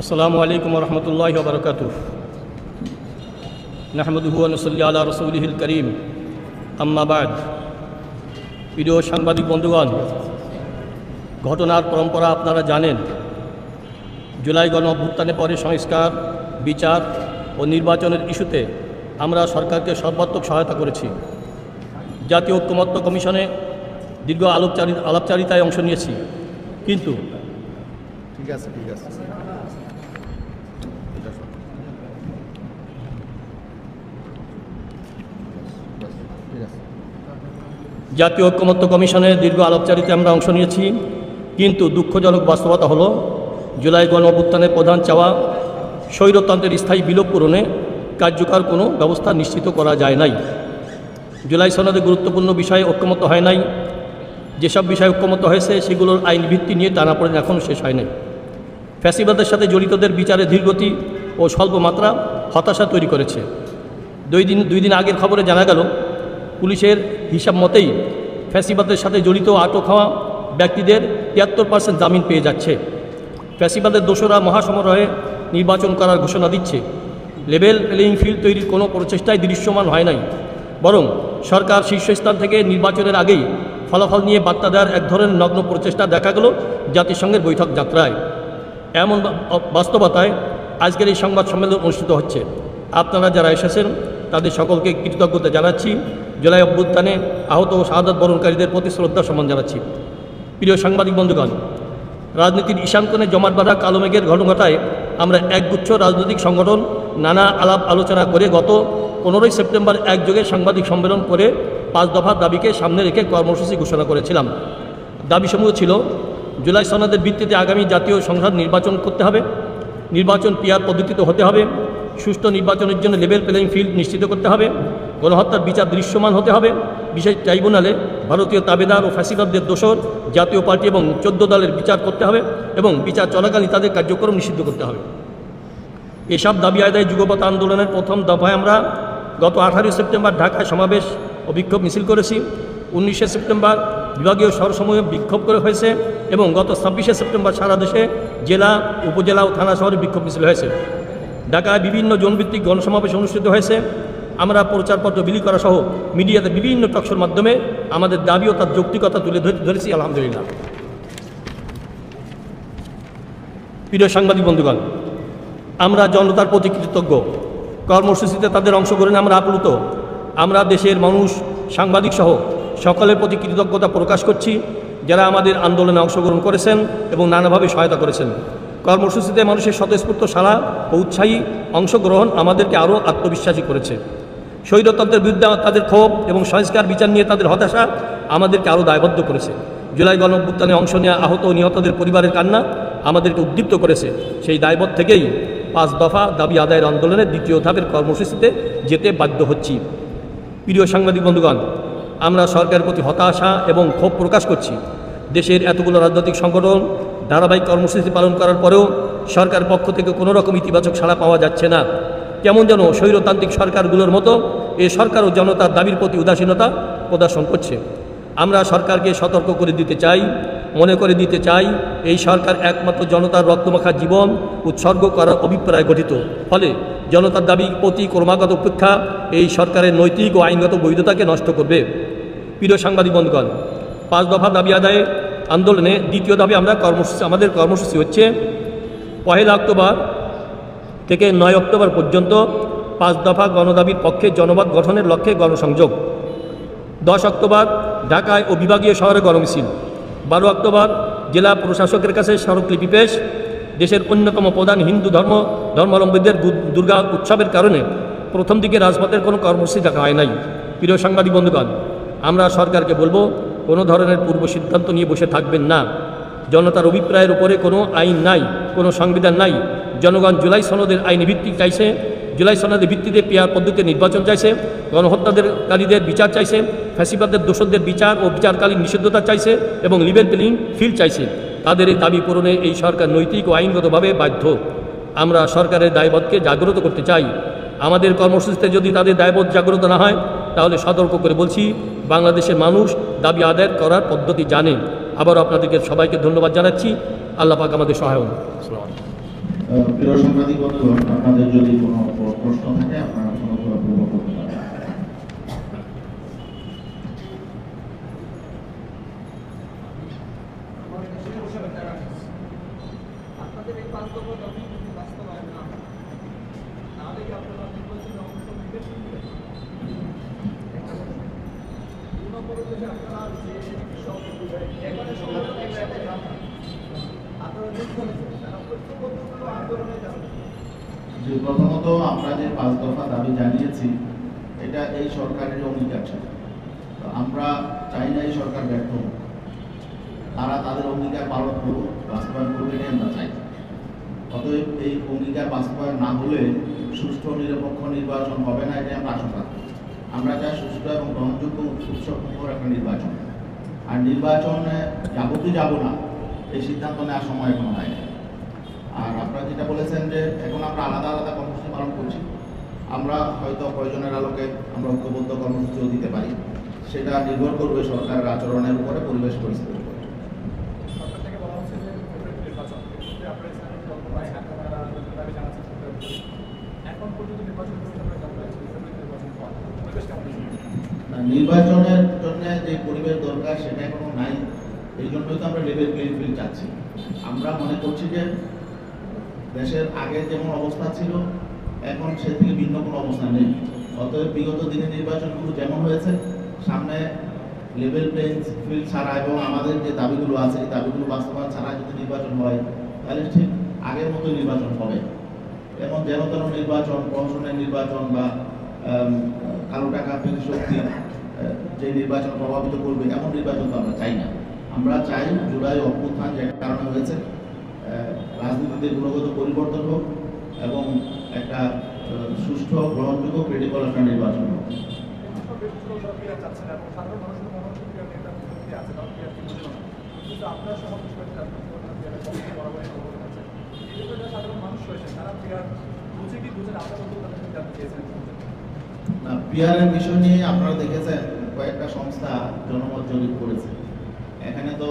আসসালামু আলাইকুম রহমতুল্লাহ বরকাত নাহমদুহুয়ানসল্লি আল্লাহ রসুলহিল করিম। আম্মাবাদ প্রিয় সাংবাদিক বন্ধুগণ, ঘটনার পরম্পরা আপনারা জানেন। জুলাই গণ অভ্যুত্থানের পরে সংস্কার, বিচার ও নির্বাচনের ইস্যুতে আমরা সরকারকে সর্বাত্মক সহায়তা করেছি। জাতীয় ঐক্যমত্য কমিশনে দীর্ঘ আলোপচারি, আলাপচারিতায় অংশ নিয়েছি। কিন্তু ঠিক আছে ঠিক আছে এটা শোন। ঠিক আছে জাতীয় ঐক্যমত্য কমিশনের দীর্ঘ আলাপচারিতে আমরা অংশ নিয়েছি, কিন্তু দুঃখজনক বাস্তবতা হলো, জুলাই গণ প্রধান চাওয়া স্বৈরতন্ত্রের স্থায়ী বিলোপ পূরণে কার্যকর কোনো ব্যবস্থা নিশ্চিত করা যায় নাই। জুলাই সনদে গুরুত্বপূর্ণ বিষয়ে ঐক্যমত হয় নাই। যেসব বিষয়ে ঐক্যমত হয়েছে, সেগুলোর আইন ভিত্তি নিয়ে টানাপড়েন এখনও শেষ হয় নাই। ফ্যাসিবাদের সাথে জড়িতদের বিচারে ধীরগতি ও স্বল্প মাত্রা হতাশা তৈরি করেছে। দুই দিন দুই দিন আগের খবরে জানা গেল, পুলিশের হিসাব মতেই ফ্যাসিবাদের সাথে জড়িত আটক হওয়া ব্যক্তিদের তিয়াত্তর পার্সেন্ট জামিন পেয়ে যাচ্ছে। ফ্যাসিবাদের দোষরা মহাসমারোহে নির্বাচন করার ঘোষণা দিচ্ছে। লেভেল প্লেয়িং ফিল্ড তৈরির কোনো প্রচেষ্টাই দৃশ্যমান হয় নাই। বরং সরকার শীর্ষস্থান থেকে নির্বাচনের আগেই ফলাফল নিয়ে বার্তা দেওয়ার এক ধরনের নগ্ন প্রচেষ্টা দেখা গেল জাতিসংঘের বৈঠক যাত্রায়। এমন বাস্তবতায় আজকের এই সংবাদ সম্মেলন অনুষ্ঠিত হচ্ছে। আপনারা যারা এসেছেন, তাদের সকলকে কৃতজ্ঞতা জানাচ্ছি। জুলাই অভ্যুত্থানে আহত ও শাহাদত বরণকারীদের প্রতি শ্রদ্ধা সম্মান জানাচ্ছি। প্রিয় সাংবাদিক বন্ধুগণ, রাজনীতির ঈশানকোণে জমাট বাঁধা কালো মেঘের ঘটনাটায় আমরা একগুচ্ছ রাজনৈতিক সংগঠন নানা আলাপ আলোচনা করে গত পনেরোই সেপ্টেম্বর একযোগে সাংবাদিক সম্মেলন করে পাঁচ দফা দাবিকে সামনে রেখে কর্মসূচি ঘোষণা করেছিলাম। দাবিসমূহ ছিল, জুলাই সনদের ভিত্তিতে আগামী জাতীয় সংসদ নির্বাচন করতে হবে, নির্বাচন পিয়ার পদ্ধতিতে হতে হবে, সুষ্ঠু নির্বাচনের জন্য লেভেল প্লেয়িং ফিল্ড নিশ্চিত করতে হবে গণহত্যার বিচার দৃশ্যমান হতে হবে। বিশেষ ট্রাইব্যুনালে ভারতীয় তাবেদার ও ফ্যাসিবাদদের দোষর জাতীয় পার্টি এবং চোদ্দ দলের বিচার করতে হবে এবং বিচার চলাকালীন তাদের কার্যক্রম নিষিদ্ধ করতে হবে। এসব দাবি আদায় যুগপথ আন্দোলনের প্রথম দফায় আমরা গত আঠারোই সেপ্টেম্বর ঢাকায় সমাবেশ ও বিক্ষোভ মিছিল করেছি। উনিশে সেপ্টেম্বর বিভাগীয় শহরসমূহে বিক্ষোভ করে হয়েছে এবং গত ছাব্বিশে সেপ্টেম্বর সারা দেশে জেলা, উপজেলা ও থানা শহরে বিক্ষোভ মিছিল হয়েছে। ঢাকায় বিভিন্ন জনভিত্তিক গণসমাবেশ অনুষ্ঠিত হয়েছে। আমরা প্রচারপত্র বিলি করা সহ মিডিয়াতে বিভিন্ন টকশোর মাধ্যমে আমাদের দাবি ও তার যৌক্তিকতা তুলে ধরে- ধরেছি, আলহামদুলিল্লাহ। প্রিয় সাংবাদিক বন্ধুগণ, আমরা জনতার প্রতি কৃতজ্ঞ। কর্মসূচিতে তাদের অংশগ্রহণে আমরা আপ্লুত। আমরা দেশের মানুষ, সাংবাদিক সহ সকলের প্রতি কৃতজ্ঞতা প্রকাশ করছি, যারা আমাদের আন্দোলনে অংশগ্রহণ করেছেন এবং নানাভাবে সহায়তা করেছেন। কর্মসূচিতে মানুষের স্বতঃস্ফূর্ত সাড়া ও উৎসাহী অংশগ্রহণ আমাদেরকে আরও আত্মবিশ্বাসী করেছে। স্বৈরতন্ত্রের বিরুদ্ধে তাদের ক্ষোভ এবং সংস্কার বিচার নিয়ে তাদের হতাশা আমাদেরকে আরও দায়বদ্ধ করেছে। জুলাই গণ অভ্যুত্থানে অংশ নেওয়া আহত নিহতদের পরিবারের কান্না আমাদেরকে উদ্দীপ্ত করেছে। সেই দায়বদ্ধ থেকেই পাঁচ দফা দাবি আদায়ের আন্দোলনের দ্বিতীয় ধাপের কর্মসূচিতে যেতে বাধ্য হচ্ছি। প্রিয় সাংবাদিক বন্ধুগণ, আমরা সরকারের প্রতি হতাশা এবং ক্ষোভ প্রকাশ করছি। দেশের এতগুলো রাজনৈতিক সংগঠন ধারাবাহিক কর্মসূচি পালন করার পরেও সরকার পক্ষ থেকে কোনো রকম ইতিবাচক সাড়া পাওয়া যাচ্ছে না। কেমন যেন স্বৈরতান্ত্রিক সরকারগুলোর মতো এ সরকার ও জনতার দাবির প্রতি উদাসীনতা প্রদর্শন করছে। আমরা সরকারকে সতর্ক করে দিতে চাই, মনে করে দিতে চাই, এই সরকার একমাত্র জনতার রক্তমাখা জীবন উৎসর্গ করার অভিপ্রায় গঠিত। ফলে জনতার দাবি প্রতি ক্রমাগত উপেক্ষা এই সরকারের নৈতিক ও আইনগত বৈধতাকে নষ্ট করবে। প্রিয় সাংবাদিক বন্ধুগণ পাঁচ দফা দাবি আদায়ে আন্দোলনে দ্বিতীয় দাবি আমরা কর্মসূচি আমাদের কর্মসূচি হচ্ছে পহেলা অক্টোবর থেকে নয় অক্টোবর পর্যন্ত পাঁচ দফা গণদাবির পক্ষে জনমত গঠনের লক্ষ্যে গণসংযোগ। দশ অক্টোবর ঢাকায় ও বিভাগীয় শহরে গণমিছিল বারো অক্টোবর জেলা প্রশাসকের কাছে স্মারকলিপি পেশ। দেশের অন্যতম প্রধান হিন্দু ধর্ম, ধর্মাবলম্বীদের দুর্গা উৎসবের কারণে প্রথম দিকে রাজপথের কোনো কর্মসূচি দেখা হয় নাই। প্রিয় সাংবাদিক বন্ধুগণ, আমরা সরকারকে বলব, কোনো ধরনের পূর্ব সিদ্ধান্ত নিয়ে বসে থাকবেন না। জনতার অভিপ্রায়ের উপরে কোনো আইন নাই, কোনো সংবিধান নাই। জনগণ জুলাই সনদের আইনি ভিত্তিক চাইছে, জুলাই সনদের ভিত্তিতে পেয়ার পদ্ধতিতে নির্বাচন চাইছে, গণহত্যাকারীদের বিচার চাইছে, ফ্যাসিবাদের দোষদের বিচার ও বিচারকালীন নিষিদ্ধতা চাইছে এবং লিবেল প্লেইং ফিল চাইছে। তাদের এই দাবি পূরণে এই সরকার নৈতিক ও আইনগতভাবে বাধ্য। আমরা সরকারের দায়বদ্ধকে জাগ্রত করতে চাই। আমাদের কর্মসূচিতে যদি তাদের দায়বোধ জাগ্রত না হয়, তাহলে সতর্ক করে বলছি, বাংলাদেশের মানুষ দাবি আদায় করার পদ্ধতি জানে। আবার আপনাদেরকে সবাইকে ধন্যবাদ জানাচ্ছি। আল্লাহ পাক আমাদের সহায় হন। আসসালামু আলাইকুম। আহ, প্রিয় সাংবাদিক বন্ধুগণ আপনাদের যদি কোনো প্রশ্ন থাকে আপনারা পূর্ব করতে পারেন। আপনাদের যে প্রথমত আমরা যে পাঁচ দফা দাবি জানিয়েছি, এটা এই সরকারের অঙ্গীকার ছিল আমরা চাই না এই সরকার ব্যর্থ হোক। তারা তাদের অঙ্গীকার পালন করুক, বাস্তবায়ন করবে আমরা চাই অতএব এই অঙ্গীকার বাস্তবায়ন না হলে সুষ্ঠু, নিরপেক্ষ নির্বাচন হবে না, এটাই আমরা আশঙ্কা। আমরা চাই সুষ্ঠু এবং গ্রহণযোগ্য উৎসবমুখর একটা নির্বাচন আর নির্বাচনে যাব যাব না, এই সিদ্ধান্ত নেওয়ার সময় এখনও হয়নি আর আপনারা যেটা বলেছেন যে এখন আমরা আলাদা আলাদা কর্মসূচি পালন করছি আমরা হয়তো প্রয়োজনের আলোকে আমরা ঐক্যবদ্ধ কর্মসূচিও দিতে পারি সেটা নির্ভর করবে সরকারের আচরণের উপরে পরিবেশ পরিস্থিতির উপরে। নির্বাচনের জন্য যে পরিবেশ দরকার সেটা এখনও নাই এই জন্যই তো আমরা লেভেল প্লেইং ফিল্ড চাচ্ছি। আমরা মনে করছি যে দেশের আগে যেমন অবস্থা ছিল, এখন সে থেকে ভিন্ন কোনো অবস্থা নেই। অতএব বিগত দিনে নির্বাচনগুলো যেমন হয়েছে, সামনে লেভেল প্লেইং ফিল্ড ছাড়া এবং আমাদের যে দাবিগুলো আছে, এই দাবিগুলো বাস্তবায়ন ছাড়া যদি নির্বাচন হয়, তাহলে ঠিক আগের মতো নির্বাচন হবে। এবং যেন তেন নির্বাচন প্রহসনের নির্বাচন বা কালো টাকা ফিল শক্তি যে নির্বাচন প্রভাবিত করবে, এমন নির্বাচন তো আমরা চাই না। আমরা চাই জুলাই অভ্যুত্থান যে কারণে হয়েছে রাজনীতিতে গুণগত পরিবর্তন হোক এবং একটা সুষ্ঠু গ্রহণযোগ্য ক্রেডিবল একটা নির্বাচন হোক। না পিয়ারের বিষয় নিয়ে আপনারা দেখেছেন, কয়েকটা সংস্থা জনমত জরিপ করেছে। এখানে তো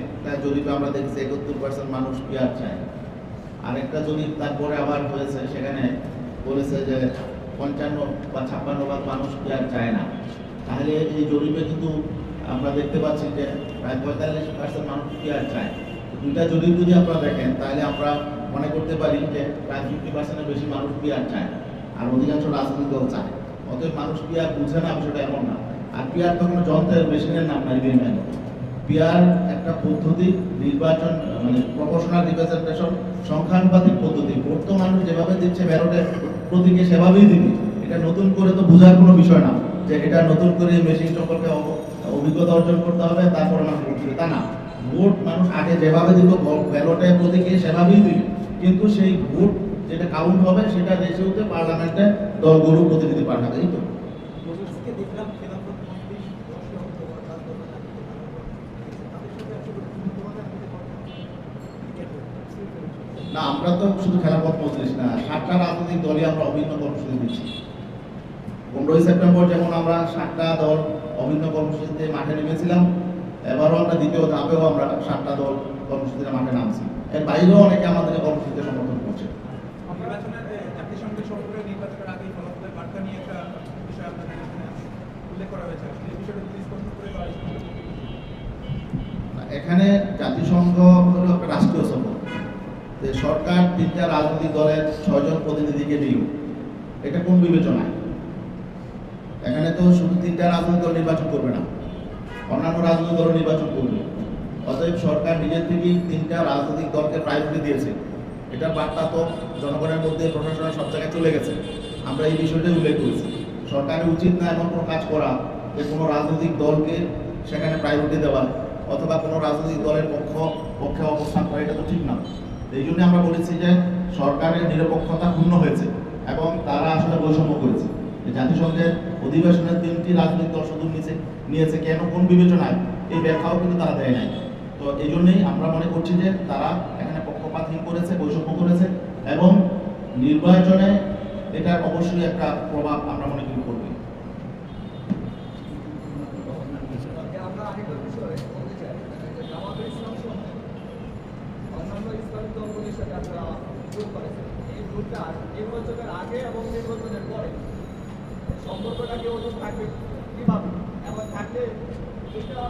একটা জরিপে আমরা দেখছি একাত্তর পার্সেন্ট মানুষ পিয়ার চায়। আর একটা জরিপ তারপরে আবার হয়েছে, সেখানে বলেছে যে পঞ্চান্ন বা ছাপ্পান্ন ভাগ মানুষ পিয়ার চায় না। তাহলে এই জরিপে কিন্তু আমরা দেখতে পাচ্ছি যে প্রায় পঁয়তাল্লিশ পার্সেন্ট মানুষ পিয়ার চায়। দুইটা জরিপ যদি আপনারা দেখেন, তাহলে আমরা মনে করতে পারি যে প্রায় ফিফটি পার্সেন্টের বেশি মানুষ পিয়ার চায়, আর অধিকাংশ রাজনৈতিক দল চায়। অতএব মানুষ পিয়ার বুঝে না, বিষয়টা এমন না। আর পিয়ার তো কোনো যন্ত্রের মেশিনের নাম নাই বিএমআই পিয়ার একটা পদ্ধতি, নির্বাচন মানে প্রপোর্শনাল রিপ্রেজেন্টেশন সংখ্যানুপাতিক পদ্ধতি। মানুষ যেভাবে দিচ্ছে ব্যালটে, প্রতীকে সেভাবেই দিবি। এটা নতুন করে তো বোঝার কোনো বিষয় না। যে এটা নতুন করে মেশিন সম্পর্কে অভিজ্ঞতা অর্জন করতে হবে, তারপর মানুষ ভোট তা না। ভোট মানুষ আগে যেভাবে দিত ব্যালটে, প্রতীকে সেভাবেই দিবে। কিন্তু সেই ভোট যেটা কাউন্ট হবে, সেটা দেশে হতে পার্লামেন্টে দলগুলো প্রতিনিধি পাঠাবে, এই তো আজকে দেখলাম খেলাফত মন্ত্রী দশই অক্টোবর তার দলের দাবিতে তারা তাদের সাথে আসলে না আমরা তো শুধু খেলাপথ মজলিস না সাতটা রাজনৈতিক দলই আমরা অভিন্ন কর্মসূচি দিচ্ছি পনেরোই সেপ্টেম্বর যেমন আমরা সাতটা দল অভিন্ন কর্মসূচিতে মাঠে নেমেছিলাম এবারও আমরা দ্বিতীয় ধাপেও আমরা সাতটা দল কর্মসূচিতে মাঠে নামছি। এর বাইরেও অনেকে আমাদের কর্মসূচিতে সমর্থন করছে। এখানে উল্লেখ যে সরকার, তিনটা রাজনৈতিক দলের ছয়জন প্রতিনিধিকে দিল এটা কোন বিবেচনায়? এখানে তো শুধু তিনটা রাজনৈতিক দল নির্বাচন করবে না, অন্যান্য রাজনৈতিক দল নির্বাচন করবে। অতএব সরকার নিজের থেকেই তিনটা রাজনৈতিক দলকে প্রায়োরিটি দিয়েছে। এটার বার্তা তো জনগণের মধ্যে প্রশাসনের সব জায়গায় চলে গেছে। আমরা এই বিষয়টাই উল্লেখ করেছি। সরকারের উচিত না এমন কোনো কাজ করা যে কোনো রাজনৈতিক দলকে সেখানে প্রায়োরিটি দেওয়া, অথবা কোনো রাজনৈতিক দলের পক্ষ, পক্ষে অবস্থান করা, এটা তো ঠিক না। এই জন্য আমরা বলেছি যে সরকারের নিরপেক্ষতা ক্ষুণ্ণ হয়েছে এবং তারা আসলে বৈষম্য করেছে। জাতিসংঘের অধিবেশনের তিনটি রাজনৈতিক দল শুধু নিচে নিয়েছে। কেন? কোন বিবেচনায়? এই ব্যাখ্যাও কিন্তু তারা দেয় নাই। তো এই জন্যই আমরা মনে করছি যে তারা এখানে পক্ষপাতহীন করেছে, বৈষম্য করেছে এবং নির্বাচনে এটার অবশ্যই একটা প্রভাব আমরা মনে করি করবে আমরা আরেকটা বিষয় বলতে চাই যে জামাতের ইসলাম সহ অন্যান্য ইসলামিক দলগুলির সাথে আপনারা জোট করেছে এই নির্বাচনের আগে এবং নির্বাচনের পরে সম্পর্কটা কি ওজন থাকবে? কীভাবে? এবং থাকলে এটা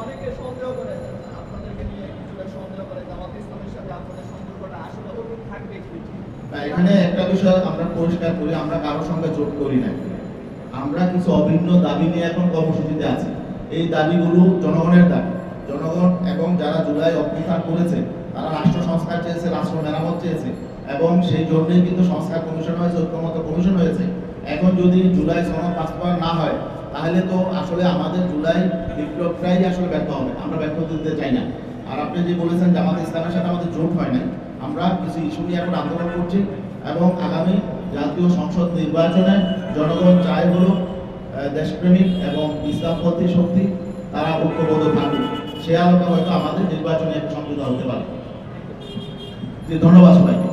অনেকে সন্দেহ করে আপনাদেরকে নিয়ে কিছুটা সন্দেহ করে জামাত ইসলামের সাথে আপনাদের সম্পর্কটা আসলে ওরকম থাকবে এখানে একটা বিষয় আমরা পরিষ্কার করি, আমরা কারোর সঙ্গে জোট করি না। আমরা কিছু অভিন্ন দাবি নিয়ে এখন কর্মসূচিতে আছি। এই দাবিগুলো জনগণের দাবি। জনগণ এবং যারা জুলাই অভ্যুত্থান করেছে, তারা রাষ্ট্র সংস্কার চেয়েছে, রাষ্ট্র মেরামত চেয়েছে। এবং সেই জন্যই কিন্তু সংস্কার কমিশন হয়েছে ঐক্যমত কমিশন হয়েছে। এখন যদি জুলাই সনদ বাস্তবায়ন না হয়, তাহলে তো আসলে আমাদের জুলাই বিপ্লবটাই আসলে ব্যর্থ হবে। আমরা ব্যর্থ দিতে চাই না। আর আপনি যে বলেছেন জামাত ইসলামের সাথে আমাদের জোট হয় নাই, আমরা কিছু ইস্যু নিয়ে এখন আন্দোলন করছি এবং আগামী জাতীয় সংসদ নির্বাচনে জনগণ চায় হলো দেশপ্রেমিক এবং ইসলামপন্থী শক্তি, তারা ঐক্যবদ্ধ থাকবে সে আলোকে হয়তো আমাদের নির্বাচনে সমঝোতা হতে পারে। ধন্যবাদ সবাইকে।